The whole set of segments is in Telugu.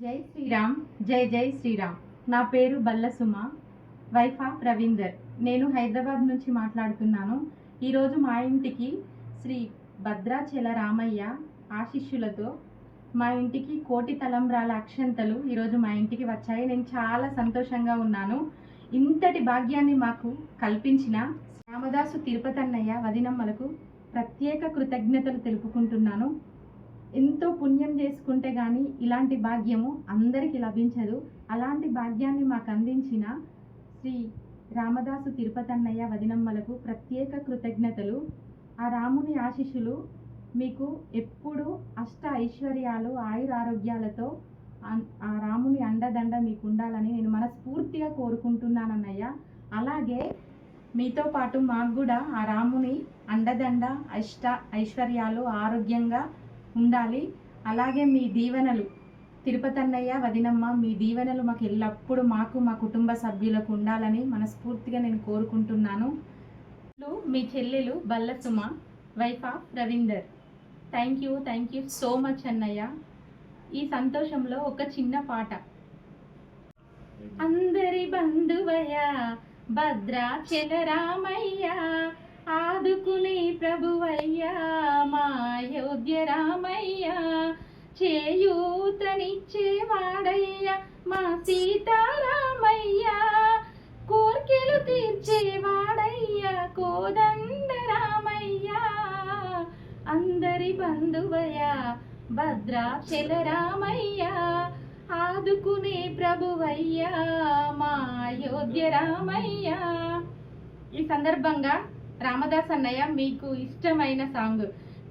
జై శ్రీరామ్ జై జై శ్రీరామ్. నా పేరు బల్లసుమ వైఫ్ ఆఫ్ రవీందర్. నేను హైదరాబాద్ నుంచి మాట్లాడుతున్నాను. ఈరోజు మా ఇంటికి శ్రీ భద్రాచల రామయ్య ఆశిష్యులతో మా ఇంటికి కోటి తలంబ్రాల అక్షంతలు ఈరోజు మా ఇంటికి వచ్చాయి. నేను చాలా సంతోషంగా ఉన్నాను. ఇంతటి భాగ్యాన్ని మాకు కల్పించిన రామదాసు తిరుపతన్నయ్య వదినమ్మలకు ప్రత్యేక కృతజ్ఞతలు తెలుపుకుంటున్నాను. ఎంతో పుణ్యం చేసుకుంటే కానీ ఇలాంటి భాగ్యము అందరికీ లభించదు. అలాంటి భాగ్యాన్ని మాకు అందించిన శ్రీ రామదాసు తిరుపతన్నయ్య వదినమ్మలకు ప్రత్యేక కృతజ్ఞతలు. ఆ రాముని ఆశీస్సులు మీకు ఎప్పుడు అష్ట ఐశ్వర్యాలు ఆయురారోగ్యాలతో ఆ రాముని అండదండ మీకు ఉండాలని నేను మనస్ఫూర్తిగా కోరుకుంటున్నానన్నయ్య. అలాగే మీతో పాటు మాకు కూడా ఆ రాముని అండదండ అష్ట ఐశ్వర్యాలు ఆరోగ్యంగా ఉండాలి. అలాగే మీ దీవెనలు. తిరుపతన్నయ్య వదినమ్మ మీ దీవెనలు మాకు ఎల్లప్పుడూ మాకు మా కుటుంబ సభ్యులకు ఉండాలని మనస్ఫూర్తిగా నేను కోరుకుంటున్నాను. మీ చెల్లెలు Ballasuma wife of Ravinder. Thank you thank you so much అన్నయ్య. ఈ సంతోషంలో ఒక చిన్న పాట. అందరి బంధువయ్య భద్రాచల రామయ్య రామయ్య చేయూతనిచ్చేవాడయ్య మా సీతారామయ్య. కోర్కెలు తీర్చేవాడయ్య కోదండ రామయ్య అందరి బంధువయ్య భద్రాచల రామయ్య ఆదుకునే ప్రభువయ్య మా అయోధ్య రామయ్య ఈ సందర్భంగా రామదాస్ అన్నయ్య మీకు ఇష్టమైన సాంగ్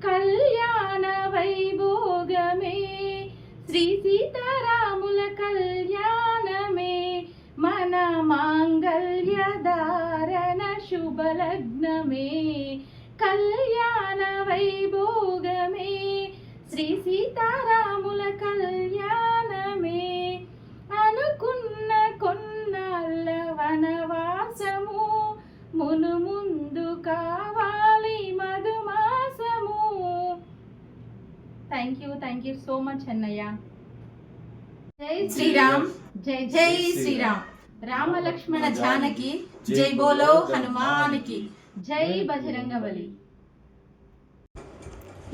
కళ్యాణ వైభోగమే. శ్రీ సీతారాముల కళ్యాణమే. మన మాంగళ్య ధారణ శుభలగ్నమే. కళ్యాణ వైభోగమే. శ్రీ సీతారాముల కళ్యాణమే. అనుకున్న కొన్నాళ్ళ వనవాసము మును thank you thank you so much అన్నయ్య. జై శ్రీరామ్ జై జై శ్రీరామ్. రామ లక్ష్మణ జానకి జై బోలో హనుమానికి. జై బజరంగబలి.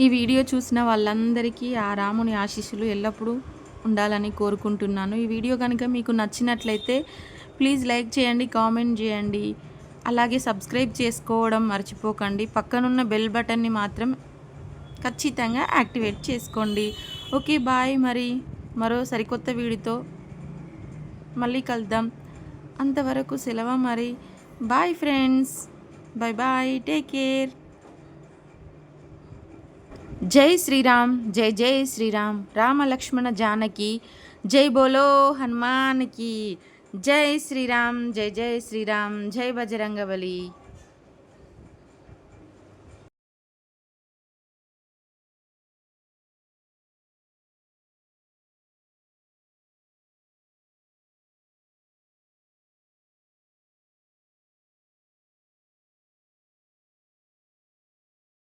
ఈ వీడియో చూసిన వాళ్ళందరికీ ఆ రాముని ఆశీస్సులు ఎల్లప్పుడూ ఉండాలని కోరుకుంటున్నాను. ఈ వీడియో కనుక మీకు నచ్చినట్లయితే ప్లీజ్ లైక్ చేయండి కామెంట్ చేయండి. అలాగే సబ్స్క్రైబ్ చేసుకోవడం మర్చిపోకండి. పక్కనున్న బెల్ బటన్ని మాత్రం ఖచ్చితంగా యాక్టివేట్ చేసుకోండి. ఓకే బాయ్ మరి. మరో సరికొత్త వీడితో మళ్ళీ కలుద్దాం. అంతవరకు సెలవు మరి. Bye friends. Bye bye. Take care. జై శ్రీరామ్. జై జై శ్రీరామ్. రామ లక్ష్మణ జానకి. జై బోలో హనుమాన్కి. జై శ్రీరామ్. జై జై శ్రీరామ్. జై బజరంగబలి.